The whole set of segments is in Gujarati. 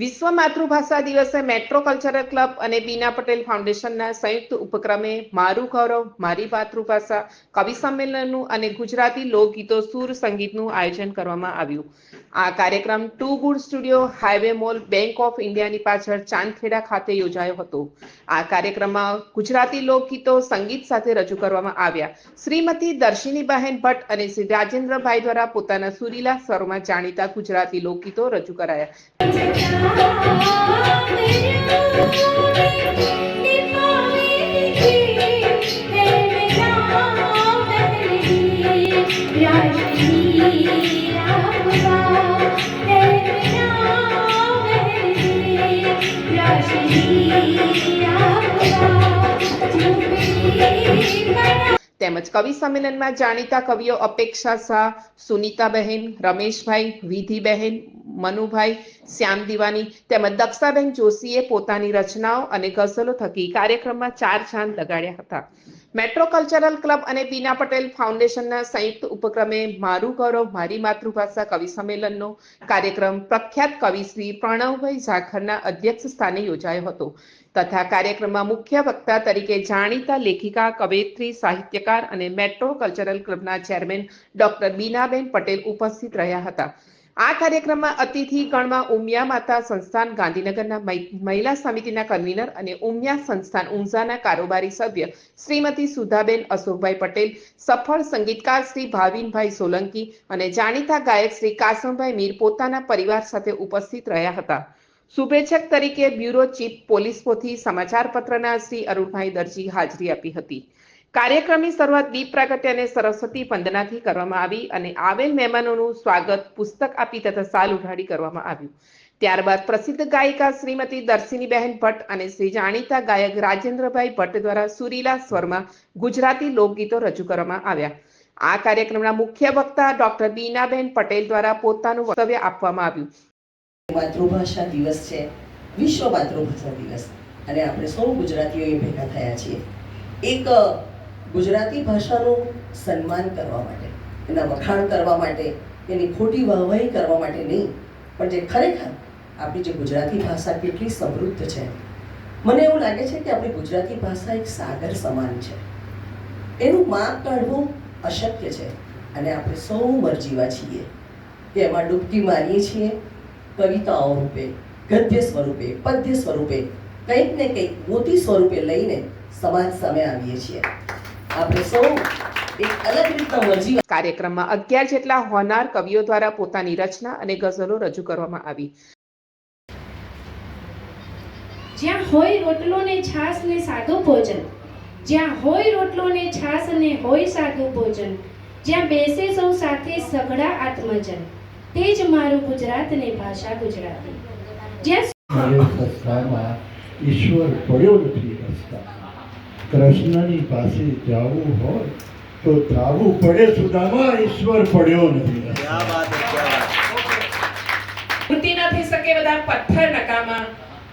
વિશ્વ માતૃભાષા દિવસે મેટ્રો કલ્ચરલ ક્લબ અને બીના પટેલ ફાઉન્ડેશનના સંયુક્ત ઉપક્રમે મારું ગૌરવ, મારી માતૃભાષા, કવિ સંમેલનનું અને ગુજરાતી લોકગીતો સુર સંગીતનું આયોજન કરવામાં આવ્યું. આ કાર્યક્રમ too good studio highway mall, bank of ઇન્ડિયાની પાછળ ચાંદખેડા ખાતે યોજાયો હતો. આ કાર્યક્રમમાં ગુજરાતી લોકગીતો, સંગીત સાથે રજૂ કરવામાં આવ્યા. શ્રીમતી દર્શિનીબહેન ભટ્ટ અને શ્રી રાજેન્દ્રભાઈ દ્વારા પોતાના સુરીલા સ્વરમાં જાણીતા ગુજરાતી લોકગીતો રજૂ કરાયા. Yeah. તેમજ કવિ સંમેલનમાં જાણીતા કવિઓ અપેક્ષા શાહ, સુનીતાબહેન, રમેશભાઈ, વિધિબહેન, મનુભાઈ, શ્યામ દિવાની તેમજ દક્ષાબેન જોશીએ પોતાની રચનાઓ અને ગઝલો થકી કાર્યક્રમમાં ચાર ચાંદ લગાડ્યા હતા. મેટ્રો કલ્ચરલ ક્લબ અને બીના પટેલ ફાઉન્ડેશનના સંયુક્ત ઉપક્રમે મારું ગૌરવ, મારી માતૃભાષા કવિ સંમેલનનો કાર્યક્રમ પ્રખ્યાત કવિ શ્રી પ્રણવભાઈ ઝાખરના અધ્યક્ષ સ્થાને યોજાયો હતો. તથા કાર્યક્રમમાં મુખ્ય વક્તા તરીકે જાણીતા લેખિકા કવયિત્રી સાહિત્યકાર અને મેટ્રો કલ્ચરલ ક્લબના ચેરમેન ડોક્ટર બીનાબેન પટેલ ઉપસ્થિત રહ્યા હતા. આ કાર્યક્રમમાં અતિથિ ગણમાં ઉમિયા માતા સંસ્થાન ગાંધીનગરના મહિલા સમિતિના કન્વીનર અને ઉમિયા સંસ્થાન ઊંઝાના કારોબારી સભ્ય શ્રીમતી સુધાબેન અશોકભાઈ પટેલ, સફળ સંગીતકાર શ્રી ભાવિનભાઈ સોલંકી અને જાણીતા ગાયક શ્રી કાસમભાઈ મીર પોતાના પરિવાર સાથે ઉપસ્થિત રહ્યા હતા. શુભેચ્છક તરીકે બ્યુરો ચીફ પોલીસ પોથી સમાચાર પત્રના શ્રી અરુણભાઈ દરજી હાજરી આપી હતી. કાર્યક્રમની શરૂઆત દીપ પ્રાગટ્ય અને સરસ્વતી વંદનાથી કરવામાં આવી અને આવેલ મહેમાનોનું સ્વાગત પુસ્તક આપી તથા સાલ ઉઘાડી કરવામાં આવ્યું. ત્યારબાદ પ્રસિદ્ધ ગાયિકા શ્રીમતી દર્શિનીબહેન ભટ્ટ અને શ્રી જાણીતા ગાયક રાજેન્દ્રભાઈ ભટ્ટ દ્વારા સુરીલા સ્વરમાં ગુજરાતી લોકગીતો રજૂ કરવામાં આવ્યા. આ કાર્યક્રમના મુખ્ય વક્તા ડોક્ટર બીનાબેન પટેલ દ્વારા પોતાનું વક્તવ્ય આપવામાં આવ્યું. માતૃભાષા દિવસ છે. વિશ્વ માતૃભાષા દિવસ. અને આપણે સૌ ગુજરાતીઓ ભેગા થયા છીએ. એક ગુજરાતી ભાષાનું સન્માન કરવા માટે, એના વખાણ કરવા માટે, એની ખોટી વાહવાહી કરવા માટે નહીં, પણ જે ખરેખર આપણી જે ગુજરાતી ભાષા કેટલી સમૃદ્ધ છે. મને એવું લાગે છે કે આપણી ગુજરાતી ભાષા એક સાગર સમાન છે. એનું માપ કાઢવું અશક્ય છે અને આપણે સૌ મરજીવા છીએ. કે એમાં ડૂબકી મારીએ છીએ, કવિતાઓ રૂપે, ગદ્ય સ્વરૂપે, પદ્ય સ્વરૂપે, કંઈક ને કંઈક મોતી સ્વરૂપે લઈને સમાજ સામે આવીએ છીએ. આપણે સૌ એક અલગ રીતના મરજી કાર્યક્રમમાં અગિયાર જેટલા હોનાર કવિઓ દ્વારા પોતાની રચના અને ગઝલો રજૂ કરવામાં આવી. જ્યાં હોય રોટલો ને છાસ ને સાદું ભોજન જ્યાં હોય રોટલો ને છાસ ને હોય સાદું ભોજન જ્યાં બેસે સૌ સાથે સઘળા આત્મજન તે જ મારું ગુજરાત ને ભાષા ગુજરાતી. જ્યાં ઈશ્વર પડ્યો નથી રસ્તા. કૃષ્ણની પાસે જવું હોય તો જાવું પડે સુદામાં ઈશ્વર પડ્યો નથી. મૂર્તિ ના થઈ શકે બધા પથ્થર નકામા.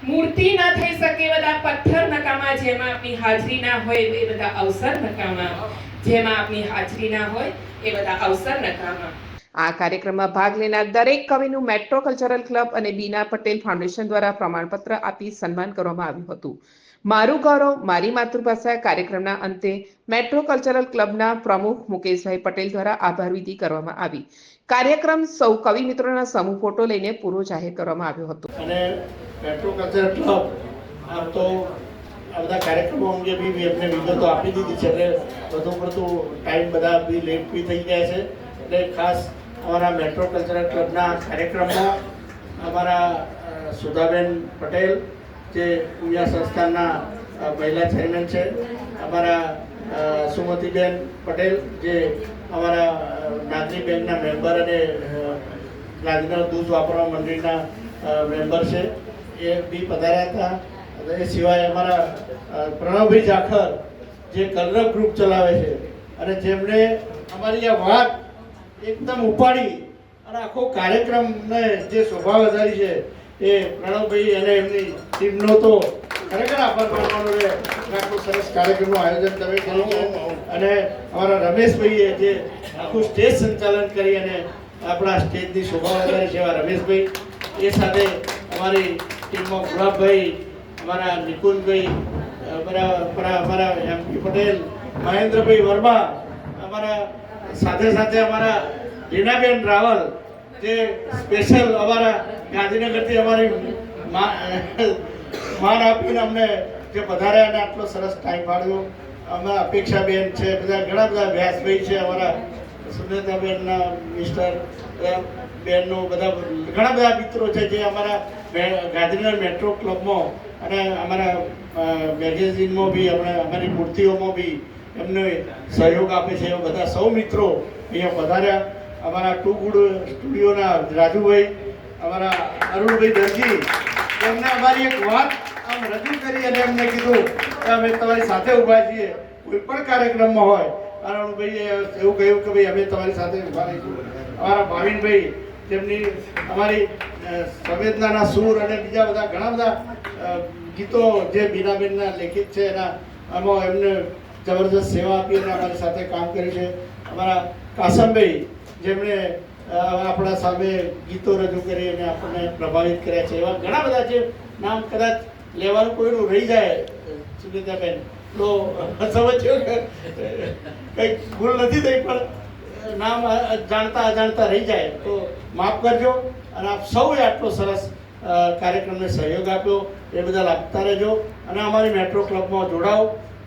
મૂર્તિ ના થઈ શકે બધા પથ્થર નકામા જેમાં આપની હાજરી ના હોય એ બધા અવસર નકામા. જેમાં આપની હાજરી ના હોય એ બધા અવસર નકામા. આ કાર્યક્રમમાં ભાગ લેનાર દરેક કવિનું મેટ્રો કલ્ચરલ ક્લબ અને બીના પટેલ ફાઉન્ડેશન દ્વારા પ્રમાણપત્ર આપી સન્માન કરવામાં આવ્યું હતું. મારું ગૌરવ, મારી માતૃભાષા કાર્યક્રમના અંતે મેટ્રો કલ્ચરલ ક્લબના પ્રમુખ મુકેશભાઈ પટેલ દ્વારા આભારવિધિ કરવામાં આવી. કાર્યક્રમ સૌ કવિ મિત્રોના સમૂહ ફોટો લઈને પૂરો જાહેર કરવામાં આવ્યો હતો. અને મેટ્રો કલ્ચરલ ક્લબ આમ તો આ બધા કાર્યક્રમો અંગે બી એમને વિગતો આપી દીધી છે. એટલે વધુ પડતું ટાઈમ બધા બી લેટ બી થઈ ગયા છે. એટલે ખાસ અમારા મેટ્રો કલ્ચરલ ક્લબના કાર્યક્રમમાં અમારા સુધાબેન પટેલ જે ઉમિયા સંસ્થાનના અ, મહિલા ચેરમેન છે. અમારા સુમતીબેન પટેલ જે અમારા નાગરી બેંકના મેમ્બર અને ગાંધીનગર દૂધ વાપરવા મંડળીના મેમ્બર છે. એ બી પધાર્યા હતા. એ સિવાય અમારા પ્રણવભાઈ જાખર જે કલરવ ગ્રુપ ચલાવે છે અને જેમણે અમારી આ વાત એકદમ ઉપાડી અને આખો કાર્યક્રમને જે શોભા વધારી છે એ પ્રણવભાઈ અને એમની ટીમનો તો ખરેખર આભાર માનવાનો છે. આખું સરસ કાર્યક્રમનું આયોજન તમે કર્યું છે. અને અમારા રમેશભાઈએ જે આખું સ્ટેજ સંચાલન કરી અને આપણા સ્ટેજની શોભા વધારી છે એવા રમેશભાઈ, એ સાથે અમારી ટીમમાં ગુલાબભાઈ, અમારા નિકુંજભાઈ, અમારા અમારા એમપી એમ પટેલ, મહેન્દ્રભાઈ વર્મા, અમારા સાથે સાથે અમારા રીનાબેન રાવલ જે સ્પેશિયલ અમારા ગાંધીનગરથી અમારી માન આપીને અમને જે પધાર્યા અને આટલો સરસ ટાઈમ પાડ્યો. અમારા અપેક્ષાબેન છે, બધા ઘણા બધા વ્યાસભાઈ છે, અમારા સુનેતાબેનના મિસ્ટર બેનનો બધા ઘણા બધા મિત્રો છે જે અમારા ગાંધીનગર મેટ્રો ક્લબમાં અને અમારા મેગેઝિનમાં બી, અમને, અમારી મૂર્તિઓમાં બી એમને સહયોગ આપે છે એવા બધા સૌ મિત્રો અહીંયા પધાર્યા. અમારા ટુ ગુડ સ્ટુડિયોના રાજુભાઈ, અમારા અરુણભાઈ દરજી, એમને અમારી એક વાત આમ રજૂ કરી અને એમને કીધું કે અમે તમારી સાથે ઊભા છીએ, કોઈ પણ કાર્યક્રમમાં હોય. અરુણભાઈએ એવું કહ્યું કે ભાઈ, અમે તમારી સાથે ઊભા રહીશું. અમારા ભાવિનભાઈ જેમની અમારી સંવેદનાના સૂર અને બીજા બધા ઘણા બધા ગીતો જે બીનાબેનના લેખિત છે, એના, આમાં એમને જબરદસ્ત સેવા આપી અને અમારી સાથે કામ કર્યું છે. અમારા કાસમભાઈ જેમણે આપણા સામે ગીતો રજૂ કરી અને આપણને પ્રભાવિત કર્યા છે. એવા ઘણા બધા છે નામ કદાચ લેવાનું કોઈનું રહી જાય, સુનિતાબેન, તો સમજ્યો કે કંઈક ભૂલ નથી થઈ, પણ નામ જાણતા અજાણતા રહી જાય. તો માફ કરજો અને આપ સૌએ આટલો સરસ કાર્યક્રમને સહયોગ આપ્યો. એ બદલ આપતા રહેજો અને અમારી મેટ્રો ક્લબમાં જોડાઓ.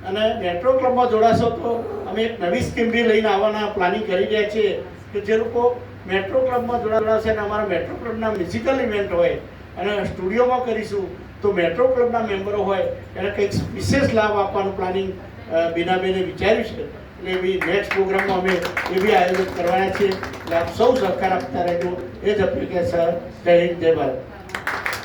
અને મેટ્રો ક્લબમાં જોડાશો તો અમે એક નવી સ્કીમ બી લઈને આવવાના પ્લાનિંગ કરી રહ્યા છીએ. કે જે લોકો મેટ્રો ક્લબમાં જોડાશે અને અમારા મેટ્રો ક્લબના મ્યુઝિકલ ઇવેન્ટ હોય અને સ્ટુડિયોમાં કરીશું, તો મેટ્રો ક્લબના મેમ્બરો હોય, એને કંઈક વિશેષ લાભ આપવાનું પ્લાનિંગ બીનાબેને વિચાર્યું છે. એટલે એવી નેક્સ્ટ પ્રોગ્રામમાં અમે એ બી આયોજન કરવાના છીએ. એટલે આપ સૌ સહકાર આપતા રહેજો. એ જ અપીલ કે સર જય હિન્દ, જય ભારત.